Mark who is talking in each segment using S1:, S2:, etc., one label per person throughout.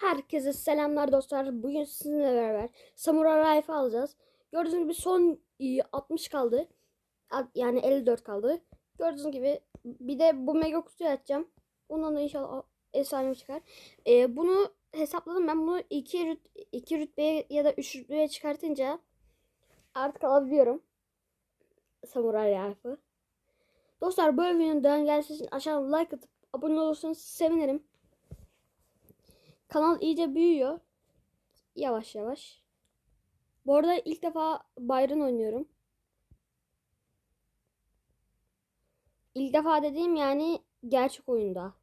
S1: Herkese selamlar dostlar. Bugün sizinle beraber Samurai Rifle alacağız. Gördüğünüz gibi son e, 60 kaldı. Yani 54 kaldı. Gördüğünüz gibi bir de bu mega kutuyu açacağım. Ondan da inşallah efsane çıkar. E, bunu hesapladım ben bunu 2 rüt 2 rütbeye ya da 3 rütbeye çıkartınca artık alabiliyorum. Samurai Rifle. Dostlar böyle videonun gelmesi için aşağıdan like atıp abone olursanız sevinirim. Kanal iyice büyüyor. Yavaş yavaş. Bu arada ilk defa Byron oynuyorum. İlk defa dediğim yani gerçek oyunda.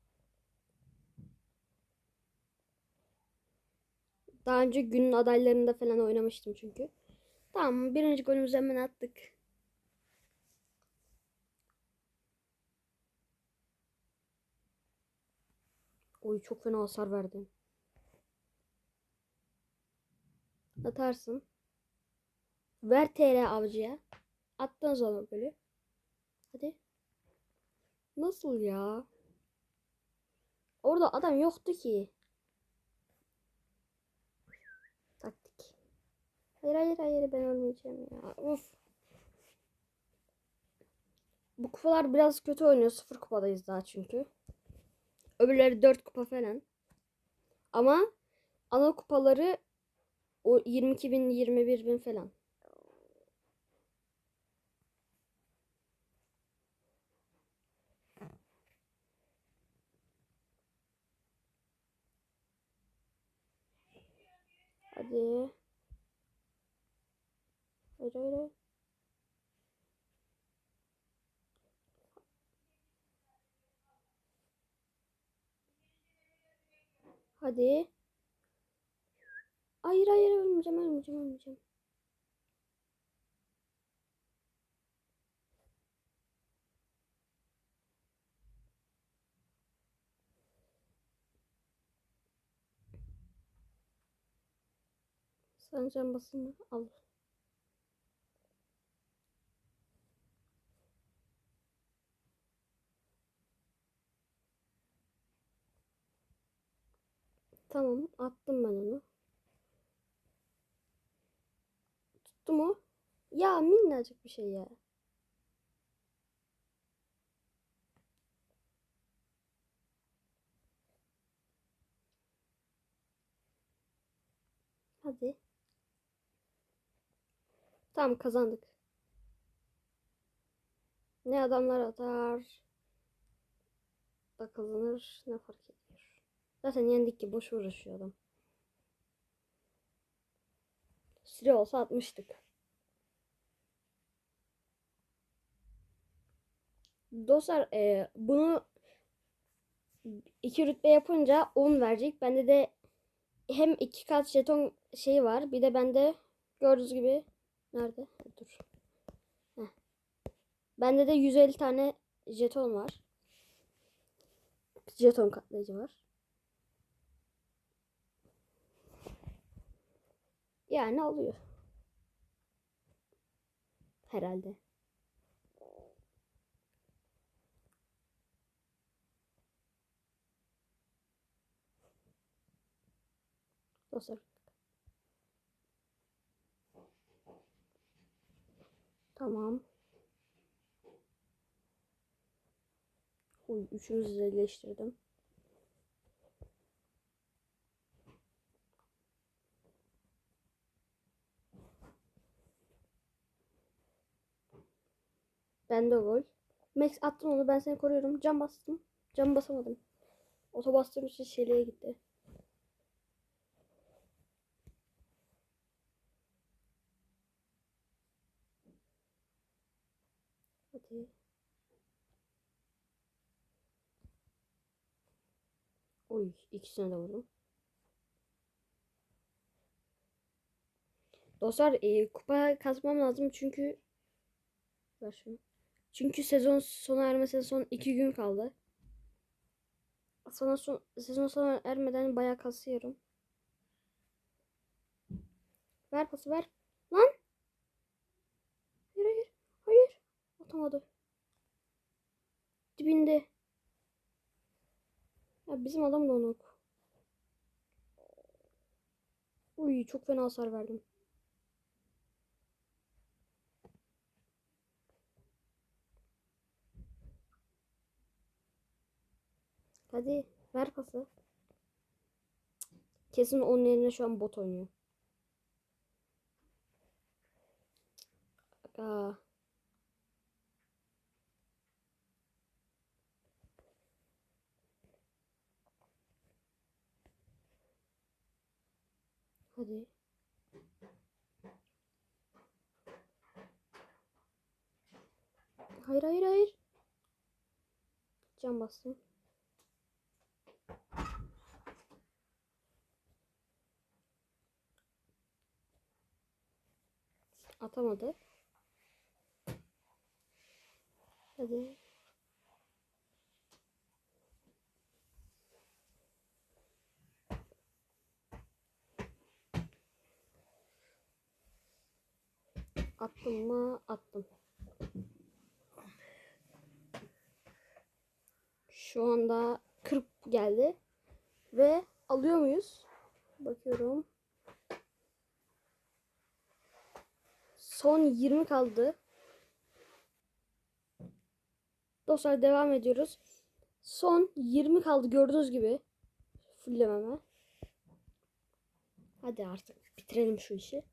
S1: Daha önce günün adaylarında falan oynamıştım çünkü. Tamam birinci golümüzü hemen attık. Oy çok fena hasar verdim. Atarsın. Ver TR avcıya. Attın zaman böyle. Hadi. Nasıl ya? Orada adam yoktu ki. Taktik. Hayır hayır hayır ben ölmeyeceğim ya. Uf. Bu kupalar biraz kötü oynuyor. Sıfır kupadayız daha çünkü. Öbürleri 4 kupa falan. Ama ana kupaları o 22 bin 21 bin falan. Hadi. Hayır. hayır. Hadi. Hayır hayır ölmeyeceğim ölmeyeceğim ölmeyeceğim. Sen can basını al. Tamam attım ben onu. Tuttu mu? Ya minnacık bir şey ya. Hadi. Tamam kazandık. Ne adamlar atar. Da kazanır. Ne fark ediyor. Zaten yendik ki boş uğraşıyor adam. Süre olsa atmıştık. Dostlar e, bunu iki rütbe yapınca 10 verecek. Bende de hem iki kat jeton şeyi var. Bir de bende gördüğünüz gibi nerede? Dur. Heh. Bende de 150 tane jeton var. Jeton katlayıcı var. Yani alıyor. Herhalde. Dostlar. Tamam. Uy, üçümüzü de iyileştirdim. Ben de gol. Max attın onu ben seni koruyorum. Cam bastım. Cam basamadım. Oto bastığım için şeliğe gitti. Hadi. Oy ikisine de vurdum. Dostlar e, kupa kazmam lazım çünkü ver şunu. Çünkü sezon sona ermesine son iki gün kaldı. Sonra son, sezon sona ermeden bayağı kasıyorum. Ver pası ver. Lan. Hayır hayır. Hayır. Atamadı. Dibinde. Ya bizim adam donuk. Uy çok fena hasar verdim. Hadi ver pası. Kesin onun yerine şu an bot oynuyor. Aga. Hadi. Hayır hayır hayır. Can bastım. Atamadı. Hadi. Attım mı? Attım. Şu anda 40 geldi. Ve alıyor muyuz? Bakıyorum. Son 20 kaldı. Dostlar devam ediyoruz. Son 20 kaldı gördüğünüz gibi. Fullememe. Hadi artık bitirelim şu işi.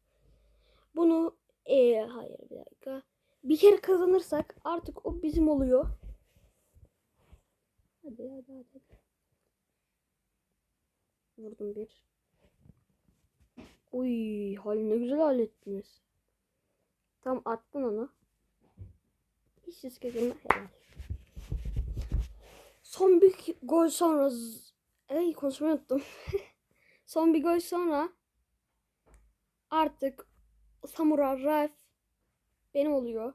S1: Bunu ee, hayır bir dakika. Bir kere kazanırsak artık o bizim oluyor. Hadi hadi hadi. Vurdum bir. Uy, hal ne güzel hallettiniz. Tam attın onu. Hiç ses kesilme. Helal. Son bir gol sonra Ey konuşmayı unuttum. Son bir gol sonra artık Samuray Ralph benim oluyor.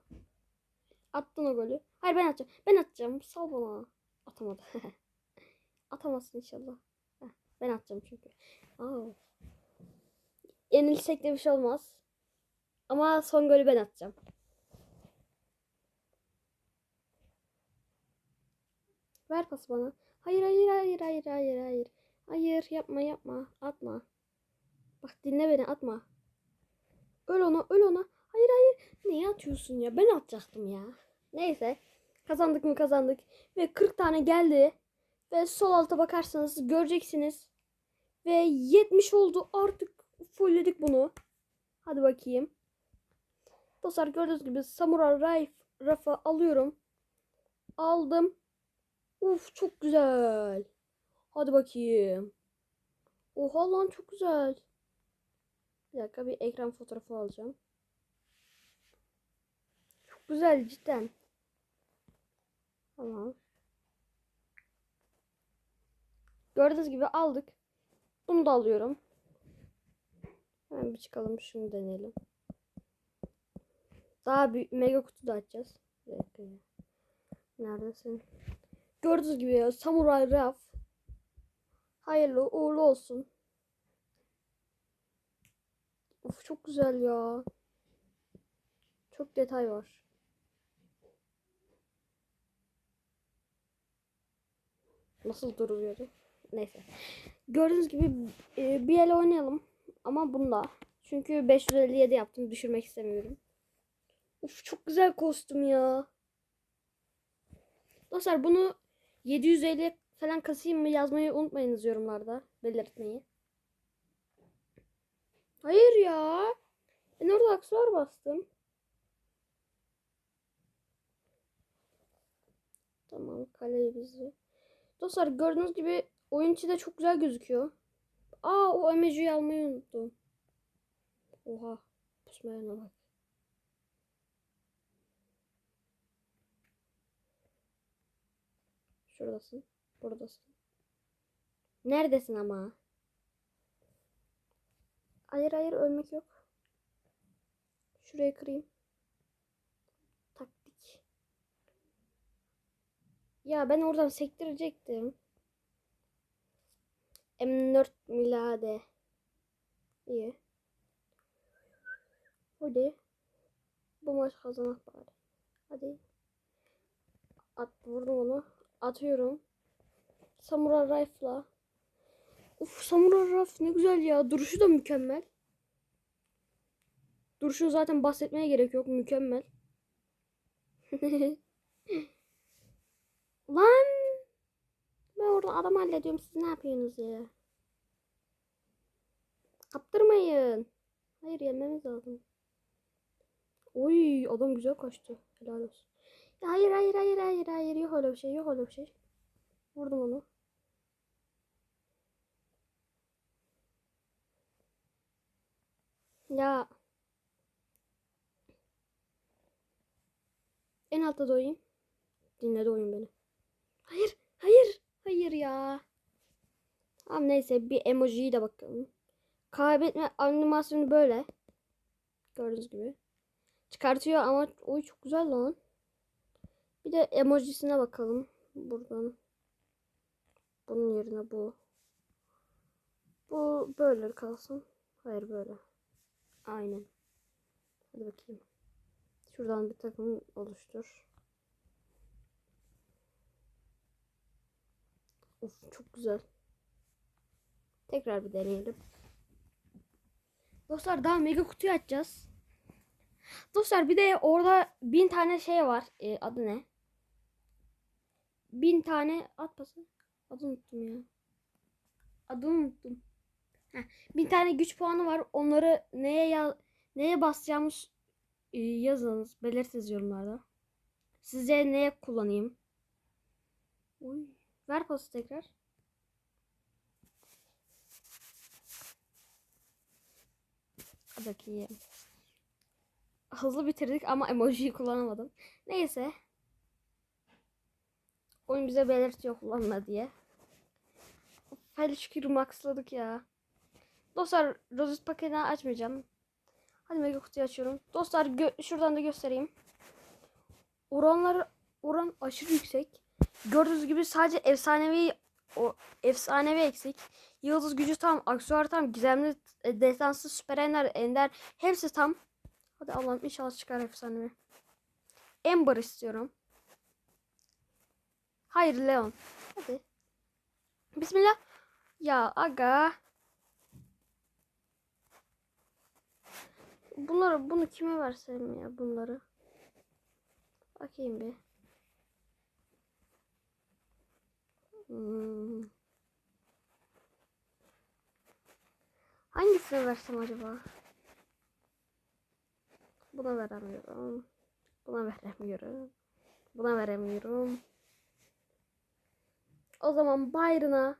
S1: Attın o golü. Hayır ben atacağım. Ben atacağım. Sal bana. Atamadı. Atamazsın inşallah. Heh, ben atacağım çünkü. Aa. Yenilsek de bir şey olmaz. Ama son golü ben atacağım. Ver pası bana. Hayır hayır hayır hayır hayır hayır. Hayır yapma yapma. Atma. Bak dinle beni atma. Öl ona öl ona. Hayır hayır. Neye atıyorsun ya? Ben atacaktım ya. Neyse. Kazandık mı kazandık. Ve 40 tane geldi. Ve sol alta bakarsanız göreceksiniz. Ve 70 oldu. Artık fullledik bunu. Hadi bakayım. Dostlar gördüğünüz gibi Samurai Rifle rafa alıyorum. Aldım. Uf çok güzel. Hadi bakayım. Oha lan çok güzel. Bir dakika bir ekran fotoğrafı alacağım. Çok güzel cidden. Tamam. Gördüğünüz gibi aldık. Bunu da alıyorum. Hemen bir çıkalım şunu deneyelim. Daha bir mega kutu da açacağız. Neredesin? Gördüğünüz gibi ya, Samurai Raf. Hayırlı uğurlu olsun. Of çok güzel ya. Çok detay var. Nasıl duruyordu? Neyse. Gördüğünüz gibi e, bir el oynayalım. Ama bunda. Çünkü 557 yaptım. Düşürmek istemiyorum. Uf çok güzel kostüm ya. Dostlar bunu 750 falan kasayım mı yazmayı unutmayınız yorumlarda. Belirtmeyi. Hayır ya. Ben orada aksesuar bastım. Tamam kaleyi bizi. Dostlar gördüğünüz gibi oyun içi de çok güzel gözüküyor. Aa o emojiyi almayı unuttum. Oha. Pusmayana bak. Şuradasın. Buradasın. Neredesin ama? Hayır hayır ölmek yok. Şurayı kırayım. Taktik. Ya ben oradan sektirecektim. M4 milade. İyi. Hadi. Bu maç kazanak bari. Hadi. At vurdum onu. Atıyorum. Samurai Rifle'la. Uf Samurai Raf ne güzel ya. Duruşu da mükemmel. Duruşu zaten bahsetmeye gerek yok. Mükemmel. Lan. Ben orada adam hallediyorum. Siz ne yapıyorsunuz ya? Kaptırmayın. Hayır yenmemiz lazım. Oy adam güzel kaçtı. Helal olsun. Hayır hayır hayır hayır hayır yok öyle bir şey yok öyle bir şey. Vurdum onu. Ya. En altta doyayım. Dinledi oyun beni. Hayır, hayır, hayır ya. Tamam neyse bir emojiyi de bakalım. Kaybetme animasyonu böyle. Gördüğünüz gibi. Çıkartıyor ama oy çok güzel lan. Bir de emojisine bakalım. Buradan. Bunun yerine bu. Bu böyle kalsın. Hayır böyle. Aynen. Hadi bakayım. Şuradan bir takım oluştur. Of çok güzel. Tekrar bir deneyelim. Dostlar daha mega kutuyu açacağız. Dostlar bir de orada bin tane şey var. Ee, adı ne? Bin tane at pası. Adını unuttum ya. Adını unuttum. Heh, bin tane güç puanı var. Onları neye ya neye basacağımız e, yazınız. Belirtiniz yorumlarda. Sizce neye kullanayım? Oy. Ver pası tekrar. Bakayım. Hızlı bitirdik ama emojiyi kullanamadım. Neyse. Oyun bize belirtiyor kullanma diye. Hadi şükür maxladık ya. Dostlar rozet paketini açmayacağım. Hadi mega kutuyu açıyorum. Dostlar şuradan da göstereyim. Oranlar oran aşırı yüksek. Gördüğünüz gibi sadece efsanevi o efsanevi eksik. Yıldız gücü tam, aksesuar tam, gizemli, e, destansı, süper ender, ender hepsi tam. Hadi Allah'ım inşallah çıkar efsanevi. Ember istiyorum. Hayır Leon. Hadi. Bismillah. Ya aga. Bunları bunu kime versem ya bunları. Bakayım bir. Hmm. Hangisini versem acaba? Buna veremiyorum. Buna veremiyorum. Buna veremiyorum. O zaman Byron'a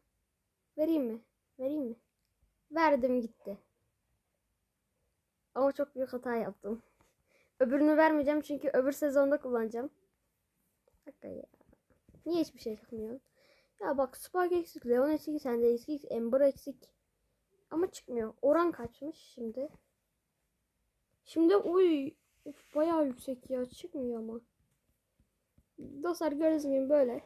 S1: vereyim mi? Vereyim mi? Verdim gitti. Ama çok büyük hata yaptım. Öbürünü vermeyeceğim çünkü öbür sezonda kullanacağım. Hakika ya. Niye hiçbir şey çıkmıyor? Ya bak Spark eksik, Leon eksik, sende eksik, Ember eksik. Ama çıkmıyor. Oran kaçmış şimdi? Şimdi uy of, bayağı yüksek ya çıkmıyor ama. Dostlar gördüğünüz gibi böyle.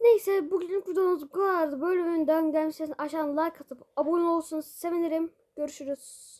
S1: Neyse bugünlük videomuz bu kadardı. Böyle önden gelmişseniz aşağıdan like atıp abone olursanız sevinirim. Görüşürüz.